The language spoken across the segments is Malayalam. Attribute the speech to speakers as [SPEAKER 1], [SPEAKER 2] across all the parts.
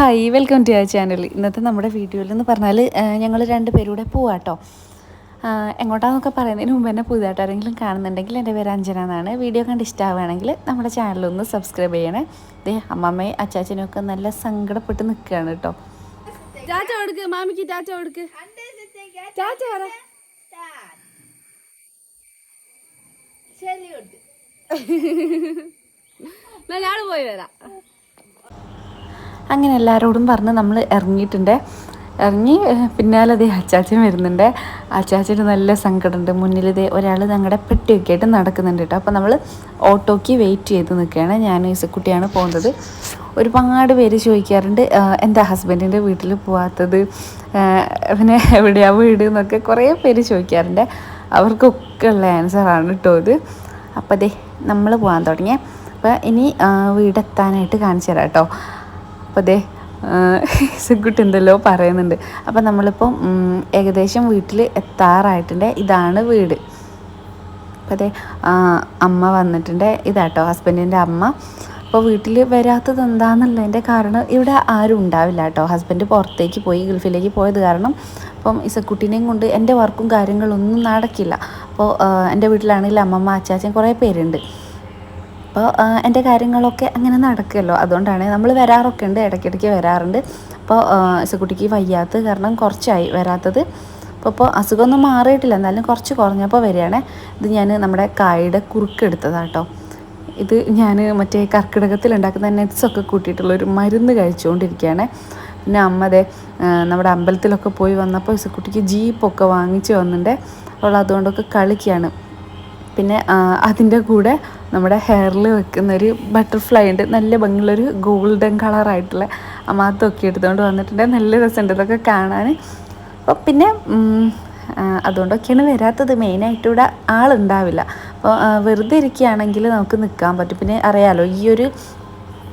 [SPEAKER 1] Hi welcome to your channel ഇന്നത്തെ നമ്മുടെ വീഡിയോയിൽ എന്ന് പറഞ്ഞാൽ ഞങ്ങൾ രണ്ട് പേരൂടെ പോവാട്ടോ എങ്ങോട്ടാന്നൊക്കെ പറയുന്നതിന് മുമ്പ് തന്നെ പുതുതായിട്ട് ആരെങ്കിലും കാണുന്നുണ്ടെങ്കിൽ എന്റെ പേര് അഞ്ജന എന്നാണ്. വീഡിയോ കണ്ട് ഇഷ്ടമാവുകയാണെങ്കിൽ നമ്മുടെ ചാനലൊന്ന് സബ്സ്ക്രൈബ് ചെയ്യണേ. ദേ അമ്മമ്മയും അച്ചാച്ചനും ഒക്കെ നല്ല സങ്കടപ്പെട്ട് നിൽക്കുകയാണ് കേട്ടോ
[SPEAKER 2] മാമിക്ക് എന്നാ ഞാൾ പോയി വരാം.
[SPEAKER 1] അങ്ങനെ എല്ലാവരോടും പറഞ്ഞ് നമ്മൾ ഇറങ്ങിയിട്ടുണ്ട്. ഇറങ്ങി പിന്നാലെ അതേ അച്ചാച്ചൻ വരുന്നുണ്ട്. അച്ചാച്ചന് നല്ല സങ്കടമുണ്ട്. മുന്നിൽ ഇതേ ഒരാൾ ഞങ്ങളുടെ പെട്ടിയൊക്കെ ആയിട്ട് നടക്കുന്നുണ്ട് കേട്ടോ. അപ്പോൾ നമ്മൾ ഓട്ടോയ്ക്ക് വെയിറ്റ് ചെയ്ത് നിൽക്കുകയാണ്. ഞാൻ ഈസക്കുട്ടിയാണ് പോകുന്നത്. ഒരുപാട് പേര് ചോദിക്കാറുണ്ട് എന്താ ഹസ്ബൻഡിന്റെ വീട്ടിൽ പോവാത്തത്? പിന്നെ എവിടെയാണ് വീട് എന്നൊക്കെ കുറേ പേര് ചോദിക്കാറുണ്ട്. അവർക്കൊക്കെ ഉള്ള ആൻസറാണ് കേട്ടോ ഇത്. അപ്പോൾ അതെ നമ്മൾ പോകാൻ തുടങ്ങിയ. അപ്പോൾ ഇനി വീടെത്താനായിട്ട് കാണിച്ചു തരാം കേട്ടോ. അപ്പോൾ അതെ സുക്കുട്ടി പറയുന്നുണ്ട്. അപ്പം നമ്മളിപ്പം ഏകദേശം വീട്ടിൽ എത്താറായിട്ടുണ്ട്. ഇതാണ് വീട്. അപ്പം അതെ അമ്മ വന്നിട്ടുണ്ട്. ഇതാട്ടോ ഹസ്ബൻഡിന്റെ അമ്മ. അപ്പോൾ വീട്ടിൽ വരാത്തത് എന്താണെന്നുള്ളതിന്റെ കാരണം ഇവിടെ ആരും ഉണ്ടാവില്ല കേട്ടോ. ഹസ്ബൻഡ് പുറത്തേക്ക് പോയി ഗൾഫിലേക്ക് പോയത് കാരണം അപ്പം ഇസക്കുട്ടീനെയും കൊണ്ട് എന്റെ വർക്കും കാര്യങ്ങളൊന്നും നടക്കില്ല. അപ്പോൾ എന്റെ വീട്ടിലാണെങ്കിൽ അമ്മമ്മ അച്ചാച്ചൻ കുറേ പേരുണ്ട്. അപ്പോൾ എന്റെ കാര്യങ്ങളൊക്കെ അങ്ങനെ നടക്കുമല്ലോ. അതുകൊണ്ടാണ് നമ്മൾ വരാറൊക്കെ ഉണ്ട് ഇടയ്ക്കിടയ്ക്ക് വരാറുണ്ട്. അപ്പോൾ ഇസക്കുട്ടിക്ക് വയ്യാത്ത കാരണം കുറച്ചായി വരാത്തത്. അപ്പോൾ ഇപ്പോൾ അസുഖമൊന്നും മാറിയിട്ടില്ല. എന്നാലും കുറച്ച് കുറഞ്ഞപ്പോൾ വരികയാണേ. ഇത് ഞാൻ നമ്മുടെ കായുടെ കുറുക്കെടുത്തതാട്ടോ ഇത് ഞാൻ മറ്റേ കർക്കിടകത്തിൽ ഉണ്ടാക്കുന്ന നെറ്റ്സൊക്കെ കൂട്ടിയിട്ടുള്ളൊരു മരുന്ന് കഴിച്ചുകൊണ്ടിരിക്കുകയാണ്. പിന്നെ അമ്മ അതെ നമ്മുടെ അമ്പലത്തിലൊക്കെ പോയി വന്നപ്പോൾ ഇസക്കുട്ടിക്ക് ജീപ്പൊക്കെ വാങ്ങിച്ച് വന്നിട്ടുണ്ട് അവൾ അതുകൊണ്ടൊക്കെ കളിക്കുകയാണ്. പിന്നെ അതിന്റെ കൂടെ നമ്മുടെ ഹെയറിൽ വെക്കുന്ന ഒരു ബട്ടർഫ്ലൈ ഉണ്ട്. നല്ല ഭംഗിയുള്ളൊരു ഗോൾഡൻ കളറായിട്ടുള്ള അമാത്തൊക്കെ എടുത്തുകൊണ്ട് വന്നിട്ടുണ്ട്. നല്ല രസമുണ്ട് ഇതൊക്കെ കാണാൻ അപ്പോൾ പിന്നെ അതുകൊണ്ടൊക്കെയാണ് വരാത്തത്. മെയിനായിട്ട് ഇവിടെ ആളുണ്ടാവില്ല. അപ്പോൾ വെറുതെ ഇരിക്കുകയാണെങ്കിൽ നമുക്ക് നിൽക്കാൻ പറ്റും. പിന്നെ അറിയാലോ ഈ ഒരു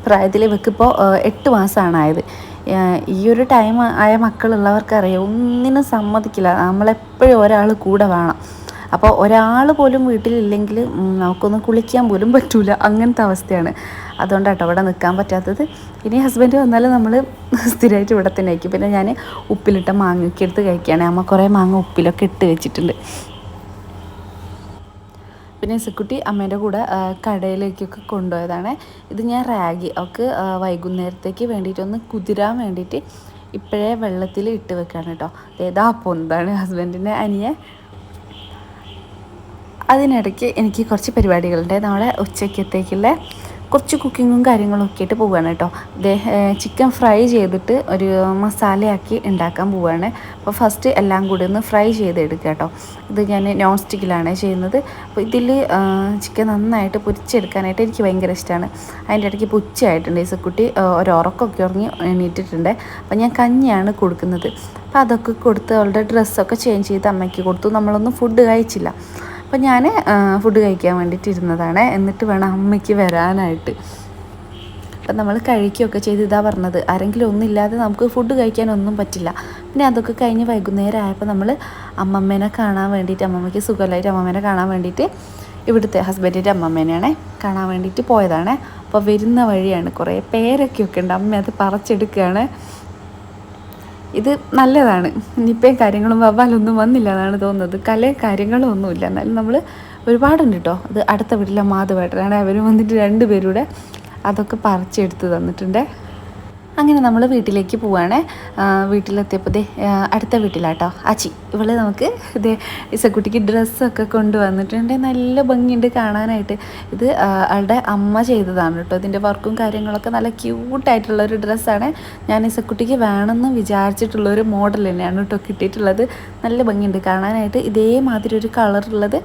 [SPEAKER 1] പ്രായത്തിൽ ഇവക്കിപ്പോൾ എട്ട് മാസമാണായത് ഈ ഒരു ടൈം ആയ മക്കളുള്ളവർക്കറിയാം ഒന്നിനും സമ്മതിക്കില്ല. നമ്മളെപ്പോഴും ഒരാൾ കൂടെ വേണം. അപ്പോൾ ഒരാൾ പോലും വീട്ടിലില്ലെങ്കിൽ നമുക്കൊന്ന് കുളിക്കാൻ പോലും പറ്റൂല. അങ്ങനത്തെ അവസ്ഥയാണ്. അതുകൊണ്ടാട്ടോ ഇവിടെ നിൽക്കാൻ പറ്റാത്തത്. ഇനി ഹസ്ബൻഡ് വന്നാലും നമ്മൾ സ്ഥിരമായിട്ട് ഇവിടെ തന്നെ ആയിരിക്കും. പിന്നെ ഞാൻ ഉപ്പിലിട്ട മാങ്ങയൊക്കെ എടുത്ത് കഴിക്കുകയാണ്. അമ്മ കുറേ മാങ്ങ ഉപ്പിലൊക്കെ ഇട്ട് വെച്ചിട്ടുണ്ട്. പിന്നെ സിക്കുട്ടി അമ്മേന്റെ കൂടെ കടയിലേക്കൊക്കെ കൊണ്ടുപോയതാണ്. ഇത് ഞാൻ റാഗി. ഒക്കെ വൈകുന്നേരത്തേക്ക് വേണ്ടിയിട്ടൊന്ന് കുതിരാൻ വേണ്ടിയിട്ട് ഇപ്പോഴേ വെള്ളത്തിൽ ഇട്ട് വെക്കാണ് കേട്ടോ. ഏതാ പൊന്താണ് ഹസ്ബൻഡിന്റെ അനിയെ അതിനിടയ്ക്ക് എനിക്ക് കുറച്ച് പരിപാടികളുണ്ട്. നാളെ ഉച്ചക്കത്തേക്കുള്ള കുറച്ച് കുക്കിങ്ങും കാര്യങ്ങളും ഒക്കെ ആയിട്ട് പോവുകയാണ് കേട്ടോ. ചിക്കൻ ഫ്രൈ ചെയ്തിട്ട് ഒരു മസാലയാക്കി ഉണ്ടാക്കാൻ പോവുകയാണ് അപ്പോൾ ഫസ്റ്റ് എല്ലാം കൂടി ഒന്ന് ഫ്രൈ ചെയ്തെടുക്കുക കേട്ടോ. ഇത് ഞാൻ നോൺ സ്റ്റിക്കിലാണ് ചെയ്യുന്നത് അപ്പോൾ ഇതിൽ ചിക്കൻ നന്നായിട്ട് പൊരിച്ചെടുക്കാനായിട്ട് എനിക്ക് ഭയങ്കര ഇഷ്ടമാണ് അതിന്റെ ഇടയ്ക്ക് ഇപ്പോൾ ഉച്ചയായിട്ടുണ്ട്. ഒരുറക്കമൊക്കെ ഉറങ്ങി എണീറ്റിട്ടുണ്ട്. അപ്പോൾ ഞാൻ കഞ്ഞിയാണ് കൊടുക്കുന്നത്. അപ്പോൾ അതൊക്കെ കൊടുത്ത് അവളുടെ ഡ്രസ്സൊക്കെ ചേഞ്ച് ചെയ്ത് അമ്മയ്ക്ക് കൊടുത്തു. നമ്മളൊന്നും ഫുഡ് കഴിച്ചില്ല. അപ്പോൾ ഞാൻ ഫുഡ് കഴിക്കാൻ വേണ്ടിയിട്ട് ഇരുന്നതാണ് എന്നിട്ട് വേണം അമ്മയ്ക്ക് വരാനായിട്ട്. അപ്പം നമ്മൾ കഴിക്കുകയൊക്കെ ചെയ്ത് ഇതാ പറഞ്ഞത്. ആരെങ്കിലും ഒന്നുമില്ലാതെ നമുക്ക് ഫുഡ് കഴിക്കാനൊന്നും പറ്റില്ല. പിന്നെ അതൊക്കെ കഴിഞ്ഞ് വൈകുന്നേരം ആയപ്പോൾ നമ്മൾ അമ്മമ്മേനെ കാണാൻ വേണ്ടിയിട്ട് അമ്മമ്മയ്ക്ക് സുഖമില്ലായിട്ട് അമ്മമ്മേനെ കാണാൻ വേണ്ടിയിട്ട് ഇവിടുത്തെ ഹസ്ബൻഡിന്റെ അമ്മമ്മേനെയാണേ കാണാൻ വേണ്ടിയിട്ട് പോയതാണ്. അപ്പോൾ വരുന്ന വഴിയാണ് കുറേ പേരൊക്കെയൊക്കെ ഉണ്ട്. അമ്മ അത് പറിച്ചെടുക്കുകയാണ്. ഇത് നല്ലതാണ്. നിപ്പയും കാര്യങ്ങളും വവ്വാലൊന്നും വന്നില്ല എന്നാണ് തോന്നുന്നത്. കല കാര്യങ്ങളും ഒന്നുമില്ല എന്നാലും നമ്മൾ ഒരുപാടുണ്ട് കേട്ടോ അത് അടുത്ത വീട്ടിലെ മാധവേട്ടനാണ്. അവർ വന്നിട്ട് രണ്ടുപേരൂടെ അതൊക്കെ പറിച്ചെടുത്ത് തന്നിട്ടുണ്ട്. അങ്ങനെ നമ്മൾ വീട്ടിലേക്ക് പോവാണ്. വീട്ടിലെത്തിയപ്പോൾ ദേ അടുത്ത വീട്ടിലാട്ടോ. അച്ചി ഇവൾ നമുക്ക് ഇതേ ഇസക്കുട്ടിക്ക് ഡ്രസ്സൊക്കെ കൊണ്ടുവന്നിട്ടുണ്ട്. നല്ല ഭംഗിയുണ്ട് കാണാനായിട്ട്. ഇത് ആളുടെ അമ്മ ചെയ്തതാണ് കേട്ടോ. ഇതിന്റെ വർക്കും കാര്യങ്ങളൊക്കെ നല്ല ക്യൂട്ടായിട്ടുള്ള ഒരു ഡ്രസ്സാണ്. ഞാൻ ഇസക്കുട്ടിക്ക് വേണമെന്ന് വിചാരിച്ചിട്ടുള്ള ഒരു മോഡൽ തന്നെയാണ് കേട്ടോ കിട്ടിയിട്ടുള്ളത്. നല്ല ഭംഗിയുണ്ട് കാണാനായിട്ട്. ഇതേമാതിരി ഒരു കളറുള്ളത്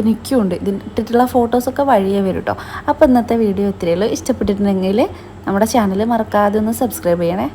[SPEAKER 1] എനിക്കും ഉണ്ട് ഇതിന് ഇട്ടിട്ടുള്ള ഫോട്ടോസൊക്കെ വഴിയേ വരും കേട്ടോ അപ്പോൾ ഇന്നത്തെ വീഡിയോ ഇത്രയേ ഉള്ളൂ. ഇഷ്ടപ്പെട്ടിട്ടുണ്ടെങ്കിൽ നമ്മുടെ ചാനൽ മറക്കാതെ ഒന്ന് സബ്സ്ക്രൈബ് ചെയ്യണേ.